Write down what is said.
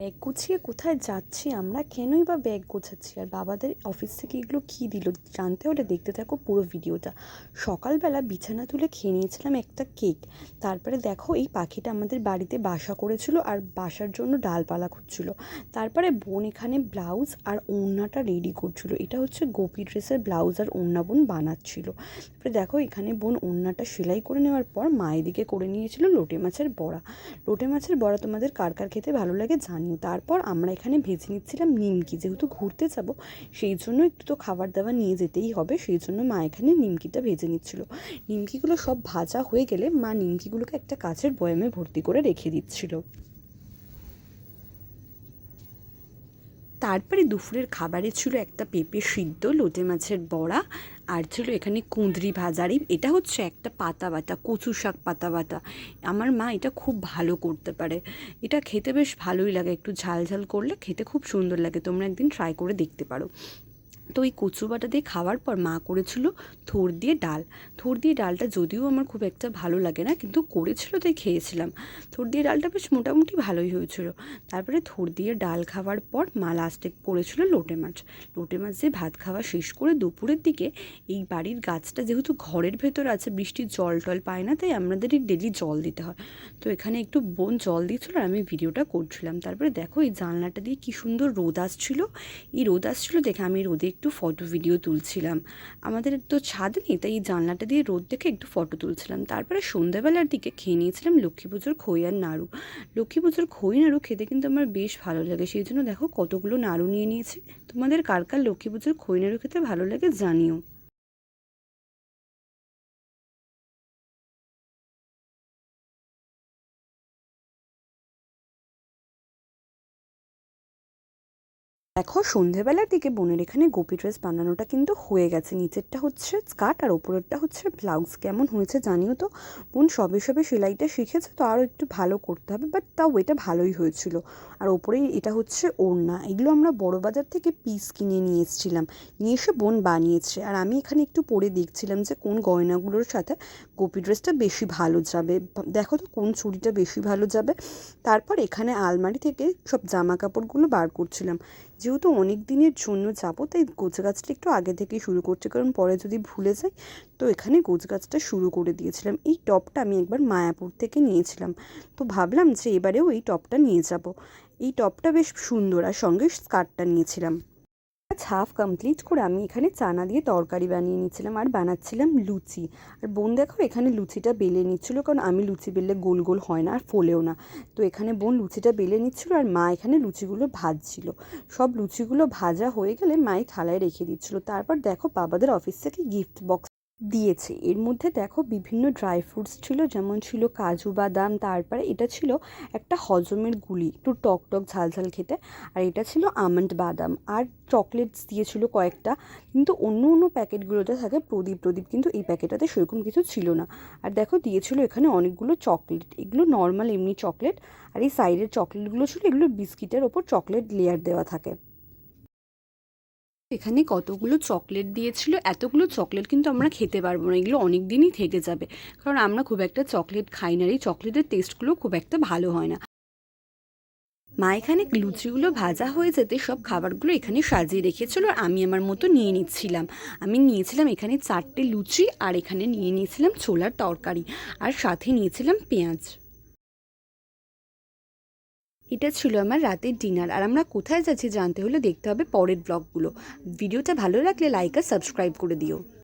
Bag গুছিয়ে কোথায় যাচ্ছি, আমরা কেনই বা ব্যাগ গোছাচ্ছি? আর বাবাদের অফিস থেকে এগুলো কী দিল? জানতে হলে দেখতে থাকো পুরো ভিডিওটা। সকালবেলা বিছানা তুলে খেয়ে নিয়েছিলাম একটা কেক। তারপরে দেখো এই পাখিটা আমাদের বাড়িতে বাসা করেছিল আর বাসার জন্য ডালপালা খুঁজছিল। তারপরে বোন এখানে ব্লাউজ আর ওড়নাটা রেডি করছিল। এটা হচ্ছে গোপী ড্রেসের ব্লাউজ আর ওড়না বোন বানাচ্ছিল। তারপরে দেখো এখানে বোন ওড়নাটা সেলাই করে নেওয়ার পর মায়ের দিকে করে নিয়েছিল লোটে মাছের বড়া। লোটে মাছের বড়া তোমাদের কার কার খেতে ভালো লাগে জানিও। তারপর আমরা এখানে ভেজে নিচ্ছিলাম নিমকি। যেহেতু ঘুরতে যাব, সেই জন্য একটু তো খাবার দাবার নিয়ে যেতেই হবে, সেই জন্য মা এখানে নিমকিটা ভেজে নিচ্ছিল। নিমকিগুলো সব ভাজা হয়ে গেলে মা নিমকিগুলোকে একটা কাচের বয়ামে ভর্তি করে রেখে দিচ্ছিল। তারপরে দুপুরের খাবারে ছিল একটা পেঁপে সিদ্ধ, লোটে মাছের বড়া, আর ছিল এখানে কুঁদরি ভাজারি এটা হচ্ছে একটা পাতা বাটা, কচু শাক পাতা বাটা। আমার মা এটা খুব ভালো করতে পারে। এটা খেতে বেশ ভালোই লাগে, একটু ঝাল ঝাল করলে খেতে খুব সুন্দর লাগে। তোমরা একদিন ট্রাই করে দেখতে পারো। তো ওই কচু বাটা দিয়ে খাওয়ার পর মা করেছিল থোর দিয়ে ডাল। থোর দিয়ে ডালটা যদিও আমার খুব একটা ভালো লাগে না, কিন্তু করেছিল তাই খেয়েছিলাম। থোর দিয়ে ডালটা বেশ মোটামুটি ভালোই হয়েছিল। তারপরে থোর দিয়ে ডাল খাওয়ার পর মা লাস্টে করেছিল লোটে মাছ। লোটে মাছ দিয়ে ভাত খাওয়া শেষ করে দুপুরের দিকে এই বাড়ির গাছটা যেহেতু ঘরের ভেতর আছে বৃষ্টির জল টল পায় না, তাই আমাদেরই ডেলি জল দিতে হয়। তো এখানে একটু বোন জল দিচ্ছিল আর আমি ভিডিওটা করছিলাম। তারপরে দেখো এই জানলাটা দিয়ে কী সুন্দর রোদ আসছিল। এই রোদ আসছিল দেখে আমি রোদে একটু ফটো ভিডিও তুলছিলাম। আমাদের তো ছাদ নেই, তাই এই জানলাটা দিয়ে রোদ দেখে একটু ফটো তুলছিলাম। তারপরে সন্ধ্যাবেলার দিকে খেয়ে নিয়েছিলাম লক্ষ্মী পুজোর খই আর নাড়ু। লক্ষ্মী পুজোর খই, নাড়ু খেতে কিন্তু আমার বেশ ভালো লাগে। সেই জন্য দেখো কতগুলো নাড়ু নিয়ে নিয়েছি। তোমাদের কার কার লক্ষ্মী পুজোর খই, নাড়ু খেতে ভালো লাগে জানিও। দেখো, সন্ধেবেলার দিকে বোনের এখানে গোপী ড্রেস বানানোটা কিন্তু হয়ে গেছে। নিচেরটা হচ্ছে স্কার্ট আর ওপরেরটা হচ্ছে ব্লাউজ। কেমন হয়েছে জানিও তো? বোন সবে সবে সেলাইটা শিখেছে, তো আরও একটু ভালো করতে হবে বাট তাও এটা ভালোই হয়েছিল। আর ওপরেই এটা হচ্ছে ওড়না। এগুলো আমরা বড় বাজার থেকে পিস কিনে নিয়ে এসেছিলাম। নিয়ে এসে বোন বানিয়েছে। আর আমি এখানে একটু পরে দেখছিলাম যে কোন গয়নাগুলোর সাথে গোপী ড্রেসটা বেশি ভালো যাবে। দেখো তো কোন চুড়িটা বেশি ভালো যাবে। তারপর এখানে আলমারি থেকে সব জামা কাপড়গুলো বার করছিলাম। যেহেতু অনেক দিনের জন্য যাব, তাই গাছটা একটু আগে থেকেই শুরু করছে, কারণ পরে যদি ভুলে যাই, তো এখানে গোছ গাছটা শুরু করে দিয়েছিলাম। এই টপটা আমি একবার মায়াপুর থেকে নিয়েছিলাম। তো ভাবলাম যে এবারেও এই টপটা নিয়ে যাব। এই টপটা বেশ সুন্দর, আর সঙ্গে স্কার্টটা নিয়েছিলাম। হাফ কমপ্লিট করে আমি এখানে চানা দিয়ে তরকারি বানিয়ে নিয়েছিলাম আর বানাচ্ছিলাম লুচি। আর বোন দেখো এখানে লুচিটা বেলে নিচ্ছিল, কারণ আমি লুচি বেললে গোল গোল হয় না আর ফোলেও না। তো এখানে বোন লুচিটা বেলে নিচ্ছিল আর মা এখানে লুচিগুলো ভাজছিল। সব লুচিগুলো ভাজা হয়ে গেলে মাই থালায় রেখে দিচ্ছিল। তারপর দেখো বাবাদের অফিস থেকে গিফট বক্স দিয়েছে। এর মধ্যে দেখো বিভিন্ন ড্রাই ফ্রুটস ছিল, যেমন ছিল কাজু বাদাম, তারপরে এটা ছিল একটা হজমের গুলি, একটু টক টক ঝাল ঝাল খেতে। আর এটা ছিল আমন্ড বাদাম। আর চকলেটস দিয়েছিল কয়েকটা, কিন্তু অন্য অন্য প্যাকেটগুলোতে থাকে প্রদীপ প্রদীপ, কিন্তু এই প্যাকেটটাতে সেরকম কিছু ছিল না। আর দেখো দিয়েছিল এখানে অনেকগুলো চকলেট এগুলো নর্মাল এমনি চকলেট আর এই সাইডের চকলেটগুলো ছিল, এগুলো বিস্কিটের ওপর চকলেট লেয়ার দেওয়া থাকে। এখানে কতগুলো চকলেট দিয়েছিল, এতগুলো চকলেট কিন্তু আমরা খেতে পারব না, এগুলো অনেক দিনই থেকে যাবে। কারণ আমরা খুব একটা চকলেট খাই না এই চকলেটের টেস্টগুলো খুব একটা ভালো হয় না। মা এখানে লুচিগুলো ভাজা হয়ে যেতে সব খাবারগুলো এখানে সাজিয়ে রেখেছিল আর আমি আমার মতো নিয়ে নিচ্ছিলাম। আমি নিয়েছিলাম এখানে চারটে লুচি আর এখানে নিয়ে নিয়েছিলাম ছোলার তরকারি আর সাথে নিয়েছিলাম পেঁয়াজ। এটা ছিল আমার রাতের ডিনার আর আমরা কোথায় যাচ্ছি জানতে হলে দেখতে হবে পরের ব্লগগুলো ভিডিওটা ভালো লাগলে লাইক আর সাবস্ক্রাইব করে দিও।